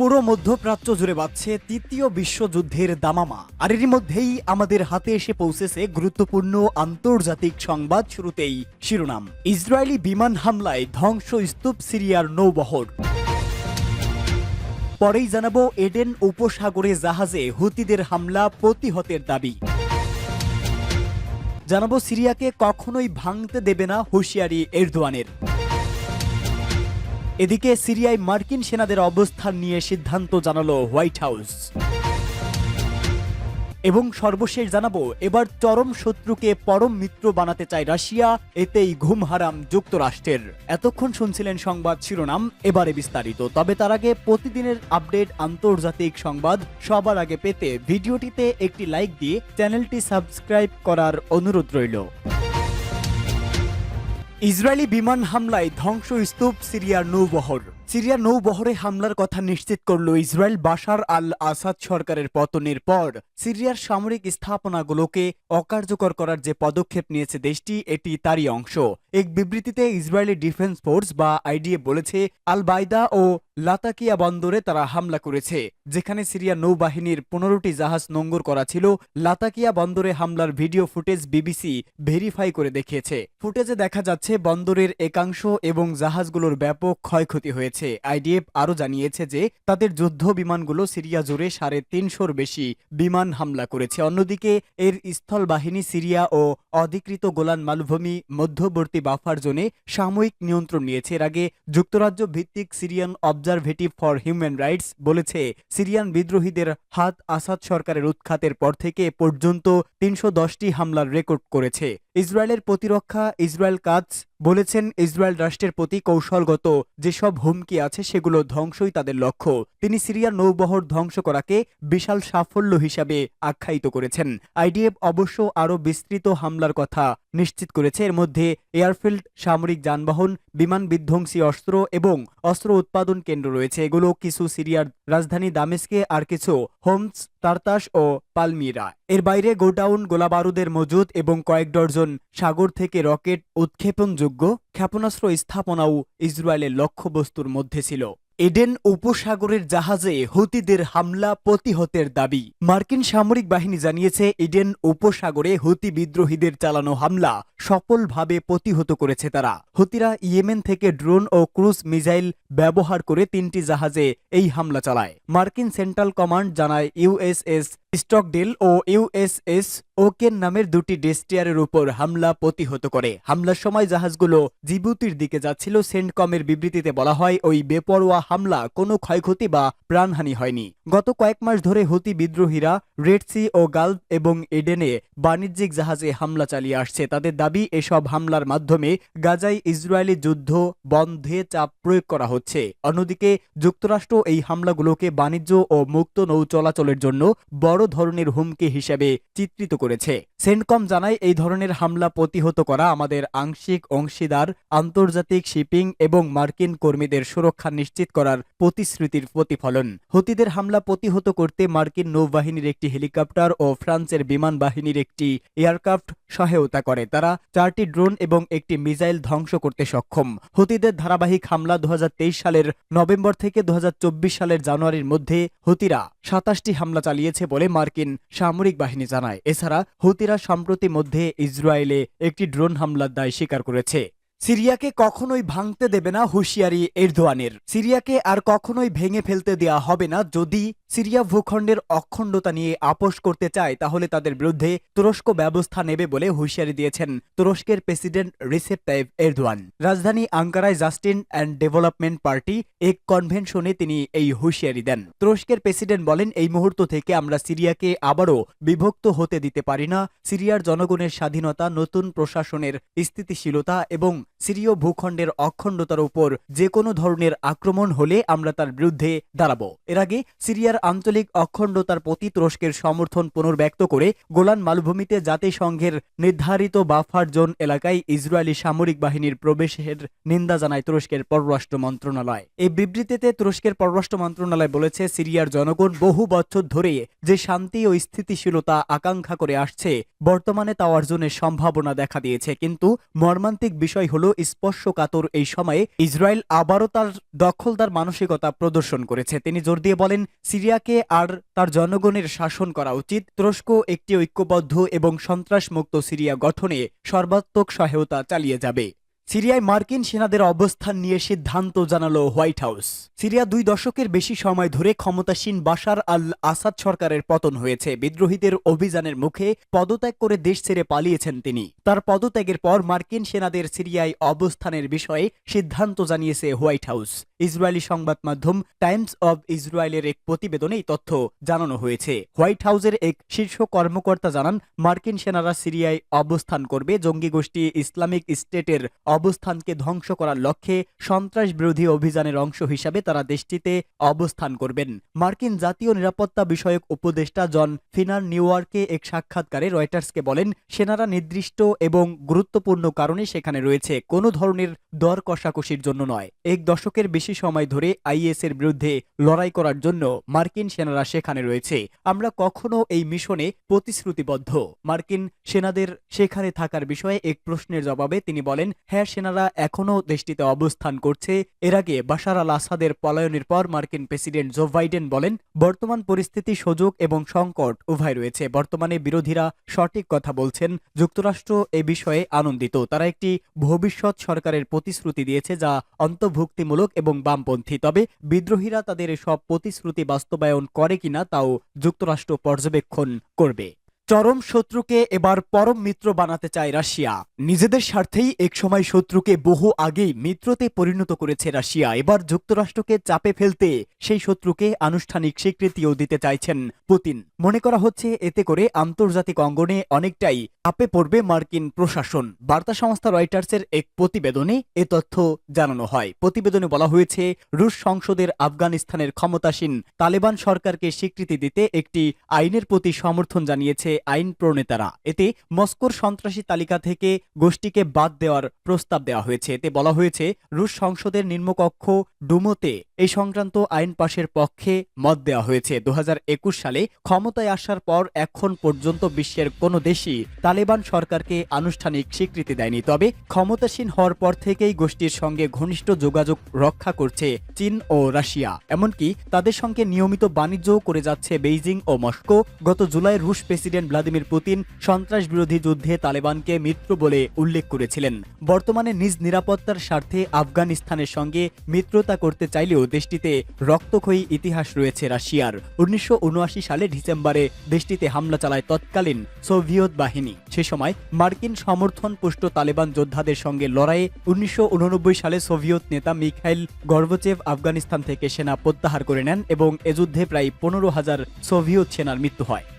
পুরো মধ্যপ্রাচ্য জুড়ে বাড়ছে তৃতীয় বিশ্বযুদ্ধের দামামা। আর এরই মধ্যেই আমাদের হাতে এসে পৌঁছেছে গুরুত্বপূর্ণ আন্তর্জাতিক সংবাদ শুরুতেই শিরোনাম। ইসরায়েলি বিমান হামলায় ধ্বংস স্তূপ সিরিয়ার নৌবহর। পরেই জানাব এডেন উপসাগরে জাহাজে হুতিদের হামলা প্রতিহতের দাবি। জানাব সিরিয়াকে কখনোই ভাঙতে দেবে না হুঁশিয়ারি এরদোয়ানের। এদিকে সিরিয়ায় মার্কিন সেনাদের অবস্থান নিয়ে সিদ্ধান্ত জানালো হোয়াইট হাউস। এবং সর্বশেষ জানাব, এবার চরম শত্রুকে পরম মিত্র বানাতে চায় রাশিয়া, এতেই ঘুম হারাম যুক্তরাষ্ট্রের। এতক্ষণ শুনছিলেন সংবাদ শিরোনাম, এবারে বিস্তারিত। তবে তার আগে প্রতিদিনের আপডেট আন্তর্জাতিক সংবাদ সবার আগে পেতে ভিডিওটিতে একটি লাইক দিয়ে চ্যানেলটি সাবস্ক্রাইব করার অনুরোধ রইল। ইসরায়েলি বিমান হামলায় ধ্বংসস্তূপ সিরিয়ার নৌবহর। সিরিয়ার নৌবহরে হামলার কথা নিশ্চিত করল ইসরায়েল বাশার আল আসাদ সরকারের পতনের পর। সিরিয়ার সামরিক স্থাপনাগুলোকে অকার্যকর করার যে পদক্ষেপ নিয়েছে দেশটি, এটি তারই অংশ। এক বিবৃতিতে ইসরায়েলি ডিফেন্স ফোর্স বা আইডিএফ বলেছে আল বাইদা ও লাতাকিয়া বন্দরে তারা হামলা করেছে, যেখানে সিরিয়া নৌবাহিনীর পনেরোটি জাহাজ নোঙ্গর করা ছিল। লাতাকিয়া বন্দরে হামলার ভিডিও ফুটেজ বিবিসি ভেরিফাই করে দেখিয়েছে। ফুটেজে দেখা যাচ্ছে, বন্দরের একাংশ এবং জাহাজগুলোর ব্যাপক ক্ষয়ক্ষতি হয়েছে। আইডিএফ আরও জানিয়েছে যে, তাদের যুদ্ধ বিমানগুলো সিরিয়া জুড়ে সাড়ে তিনশোর বেশি বিমান হামলা করেছে। অন্যদিকে, এর স্থল বাহিনী সিরিয়া ও অধিকৃত গোলান মালভূমি, মধ্যবর্তী বাফার জোনে সাময়িক নিয়ন্ত্রণ নিয়েছে। এর আগে যুক্তরাজ্য ভিত্তিক Syrian observatory for human rights বলেছে, সিরিয়ান বিদ্রোহীদের হাত আসাদ সরকারের উৎখাতের পর থেকে পর্যন্ত তিনশো হামলার রেকর্ড করেছে। ইসরায়েলের প্রতিরক্ষা, ইসরায়েল কাজ বলেছেন ইসরায়েল রাষ্ট্রের প্রতি কৌশলগত যেসব হুমকি আছে সেগুলো ধ্বংসই তাদের লক্ষ্য। তিনি সিরিয়ার নৌবহর ধ্বংস করাকে বিশাল সাফল্য হিসাবে আখ্যায়িত করেছেন। আইডিএফ অবশ্য আরও বিস্তৃত হামলার কথা নিশ্চিত করেছে। এর মধ্যে এয়ারফিল্ড, সামরিক যানবাহন, বিমান বিধ্বংসী অস্ত্র এবং অস্ত্র উৎপাদন কেন্দ্র রয়েছে। এগুলো কিছু সিরিয়ার রাজধানী দামেস্কে আর কিছু হোমস, তারতাস ও পালমিরা। এর বাইরে গোডাউন, গোলাবারুদের মজুদ এবং কয়েক ডজন সাগর থেকে রকেট উৎক্ষেপণযোগ্য ক্ষেপণাস্ত্র স্থাপনাও ইসরায়েলের লক্ষ্যবস্তুর মধ্যে ছিল। এডেন উপসাগরের জাহাজে হুতিদের হামলা প্রতিহতের দাবি। মার্কিন সামরিক বাহিনী জানিয়েছে, এডেন উপসাগরে হুতি বিদ্রোহীদের চালানো হামলা সফলভাবে প্রতিহত করেছে তারা। হুতিরা ইয়েমেন থেকে ড্রোন ও ক্রুজ মিসাইল ব্যবহার করে তিনটি জাহাজে এই হামলা চালায়। মার্কিন সেন্ট্রাল কমান্ড জানায় ইউএসএস স্টকডেল ও ইউএসএস ওকেন নামের দুটি ডেস্টিয়ারের উপর হামলা প্রতিহত করে। হামলার সময় জাহাজগুলো জিবুতির দিকে যাচ্ছিল। সেন্টকমের বিবৃতিতে বলা হয়, ওই বেপরোয়া হামলা কোনো ক্ষয়ক্ষতি বা প্রাণহানি হয়নি। গত কয়েক মাস ধরে হুতি বিদ্রোহীরা রেড সি ও গালফ এবং এডেনে বাণিজ্যিক জাহাজে হামলা চালিয়ে আসছে। তাদের দাবি, এসব হামলার মাধ্যমে গাজায় ইসরায়েলি যুদ্ধ বন্ধে চাপ প্রয়োগ করা হচ্ছে। অন্যদিকে, যুক্তরাষ্ট্র এই হামলাগুলোকে বাণিজ্য ও মুক্ত নৌ চলাচলের জন্য বড় ধরনের হুমকি হিসেবে চিত্রিত করেছে। সেন্টকম জানায়, এই ধরনের হামলা প্রতিহত করা আমাদের আংশিক অংশীদার, আন্তর্জাতিক শিপিং এবং মার্কিন কর্মীদের সুরক্ষা নিশ্চিত করার প্রতিশ্রুতির প্রতিফলন। হুতিদের হামলা প্রতিহত করতে মার্কিন নৌবাহিনীর একটি হেলিকপ্টার ও ফ্রান্সের বিমান বাহিনীর একটি এয়ারক্রাফট সহায়তা করে। তারা চারটি ড্রোন এবং একটি মিসাইল ধ্বংস করতে সক্ষম। হতিদের ধারাবাহিক হামলা দু হাজার তেইশ সালের নভেম্বর থেকে দু হাজার চব্বিশ সালের জানুয়ারির মধ্যে হতিরা সাতাশটি হামলা চালিয়েছে বলে মার্কিন সামরিক বাহিনী জানায়। এছাড়া হুতিরা সম্প্রতি মধ্যে ইসরায়েলে একটি ড্রোন হামলার দায় স্বীকার করেছে। সিরিয়াকে কখনোই ভাঙতে দেবে না হুঁশিয়ারি এরদোয়ানের। সিরিয়াকে আর কখনোই ভেঙে ফেলতে দেয়া হবে না যদি সিরিয়া ভূখণ্ডের অখণ্ডতা নিয়ে আপোষ করতে চায়, তাহলে তাদের বিরুদ্ধে তুরস্ক ব্যবস্থা নেবে বলে হুঁশিয়ারি দিয়েছেন তুরস্কের প্রেসিডেন্ট রিসেপ তাইব এরদোয়ান। রাজধানী আঙ্কারায় জাস্টিন অ্যান্ড ডেভেলপমেন্ট পার্টি এক কনভেনশনে তিনি এই হুঁশিয়ারি দেন। তুরস্কের প্রেসিডেন্ট বলেন, এই মুহূর্ত থেকে আমরা সিরিয়াকে আবারও বিভক্ত হতে দিতে পারি না। সিরিয়ার জনগণের স্বাধীনতা, নতুন প্রশাসনের স্থিতিশীলতা এবং সিরীয় ভূখণ্ডের অখণ্ডতার উপর যে কোনো ধরনের আক্রমণ হলে আমরা তার বিরুদ্ধে দাঁড়াব। এর আগে সিরিয়ার আঞ্চলিক অখণ্ডতার প্রতি তুরস্কের সমর্থন পুনর্ব্যক্ত করে গোলান মালভূমিতে জাতিসংঘের নির্ধারিত বাফার জোন এলাকায় ইসরায়েলি সামরিক বাহিনীর প্রবেশের নিন্দা জানায় তুরস্কের পররাষ্ট্র মন্ত্রণালয়। এই বিবৃতিতে তুরস্কের পররাষ্ট্র মন্ত্রণালয় বলেছে, সিরিয়ার জনগণ বহু বছর ধরে যে শান্তি ও স্থিতিশীলতা আকাঙ্ক্ষা করে আসছে, বর্তমানে তা অর্জনের সম্ভাবনা দেখা দিয়েছে। কিন্তু মর্মান্তিক বিষয় হল স্পর্শকাতর এই সময়ে ইসরায়েল আবারও তার দখলদার মানসিকতা প্রদর্শন করেছে। তিনি জোর দিয়ে বলেন সিরিয়াকে আর তার জনগণের শাসন করা উচিত। তুরস্ক একটি ঐক্যবদ্ধ এবং সন্ত্রাসমুক্ত সিরিয়া গঠনে সর্বাত্মক সহায়তা চালিয়ে যাবে। সিরিয়ায় মার্কিন সেনাদের অবস্থান নিয়ে সিদ্ধান্ত জানালো হোয়াইট হাউস। সিরিয়া দুই দশকের বেশি সময় ধরে ক্ষমতাসীন বাশার আল আসাদ সরকারের পতন হয়েছে। বিদ্রোহীদের অভিযানের মুখে পদত্যাগ করে দেশ ছেড়ে পালিয়েছেন তিনি। তার পদত্যাগের পর মার্কিন সেনাদের সিরিয়ায় অবস্থানের বিষয়ে সিদ্ধান্ত জানিয়েছে হোয়াইট হাউস। ইসরায়েলি সংবাদ মাধ্যম টাইমস অব ইসরায়েলের এক প্রতিবেদনে এই তথ্য জানানো হয়েছে। হোয়াইট হাউসের এক শীর্ষ কর্মকর্তা জানান, মার্কিন সেনারা সিরিয়ায় অবস্থান করবে। জঙ্গি গোষ্ঠী ইসলামিক স্টেটের অবস্থানকে ধ্বংস করার লক্ষ্যে সন্ত্রাস বিরোধী অভিযানের অংশ হিসাবে তারা দেশটিতে অবস্থান করবেন। মার্কিন জাতীয় নিরাপত্তা বিষয়ক উপদেষ্টা জন ফিনার নিউ ইয়র্কে এক সাক্ষাৎকারে রয়টার্সকে বলেন, সেনারা নির্দিষ্ট এবং গুরুত্বপূর্ণ কারণে সেখানে রয়েছে। কোনো ধরনের দর কষাকষির জন্য নয়। এক দশকের বেশি সময় ধরে আইএস এর বিরুদ্ধে লড়াই করার জন্য মার্কিন সেনারা সেখানে রয়েছে। আমরা কখনো এই মিশনে প্রতিশ্রুতিবদ্ধ। মার্কিন সেনাদের সেখানে থাকার বিষয়ে এক প্রশ্নের জবাবে তিনি বলেন হ্যাঁ সেনারা এখনও দেশটিতে অবস্থান করছে। এর আগে বাশার আল আসাদের পলায়নের পর মার্কিন প্রেসিডেন্ট জো বাইডেন বলেন, বর্তমান পরিস্থিতি সুযোগ এবং সংকট উভয় রয়েছে। বর্তমানে বিরোধীরা সঠিক কথা বলছেন, যুক্তরাষ্ট্র এ বিষয়ে আনন্দিত। তারা একটি ভবিষ্যৎ সরকারের প্রতিশ্রুতি দিয়েছে যা অন্তর্ভুক্তিমূলক এবং বামপন্থী। তবে বিদ্রোহীরা তাদের সব প্রতিশ্রুতি বাস্তবায়ন করে কিনা তাও যুক্তরাষ্ট্র পর্যবেক্ষণ করবে। চরম শত্রুকে এবার পরম মিত্র বানাতে চায় রাশিয়া। নিজেদের স্বার্থেই একসময় শত্রুকে বহু আগেই মিত্রতে পরিণত করেছে রাশিয়া। এবার যুক্তরাষ্ট্রকে চাপে ফেলতে সেই শত্রুকে আনুষ্ঠানিক স্বীকৃতিও দিতে চাইছেন পুতিন। মনে করা হচ্ছে, এতে করে আন্তর্জাতিক অঙ্গনে অনেকটাই চাপে পড়বে মার্কিন প্রশাসন। বার্তা সংস্থা রয়টার্সের এক প্রতিবেদনে এ তথ্য জানানো হয়। প্রতিবেদনে বলা হয়েছে, রুশ সংসদের আফগানিস্তানের ক্ষমতাসীন তালেবান সরকারকে স্বীকৃতি দিতে একটি আইনের প্রতি সমর্থন জানিয়েছে আইন প্রণেতারা। এতে মস্কোর সন্ত্রাসী তালিকা থেকে গোষ্ঠীকে বাদ দেওয়ার প্রস্তাব দেওয়া হয়েছে। এতে বলা হয়েছে, রুশ সংসদের নিম্নকক্ষ ডুমোতে এই সংক্রান্ত আইন পাশের পক্ষে মত দেওয়া হয়েছে। দু সালে ক্ষমতায় আসার পর এখন পর্যন্ত বিশ্বের কোনো দেশই তালেবান সরকারকে আনুষ্ঠানিক স্বীকৃতি দেয়নি। তবে ক্ষমতাসীন হওয়ার পর থেকেই গোষ্ঠীর সঙ্গে ঘনিষ্ঠ যোগাযোগ রক্ষা করছে চীন ও রাশিয়া। এমনকি তাদের সঙ্গে নিয়মিত বাণিজ্যও করে যাচ্ছে বেইজিং ও মস্কো। গত জুলাই রুশ প্রেসিডেন্ট ভ্লাদিমির পুতিন সন্ত্রাস বিরোধী যুদ্ধে তালেবানকে মিত্র বলে উল্লেখ করেছিলেন। বর্তমানে নিজ নিরাপত্তার স্বার্থে আফগানিস্তানের সঙ্গে মিত্রতা করতে চাইলেও দেশটিতে রক্তক্ষয়ী ইতিহাস রয়েছে রাশিয়ার। উনিশশো সালে ডিসেম্বরে দেশটিতে হামলা চালায় তৎকালীন সোভিয়েত বাহিনী। সে সময় মার্কিন সমর্থন পুষ্ট তালেবান যোদ্ধাদের সঙ্গে লড়াইয়ে উনিশশো উননব্বই সালে সোভিয়েত নেতা মিখাইল গর্ভচেভ আফগানিস্তান থেকে সেনা প্রত্যাহার করে নেন এবং এ যুদ্ধে প্রায় পনেরো হাজার সোভিয়েত সেনার মৃত্যু হয়।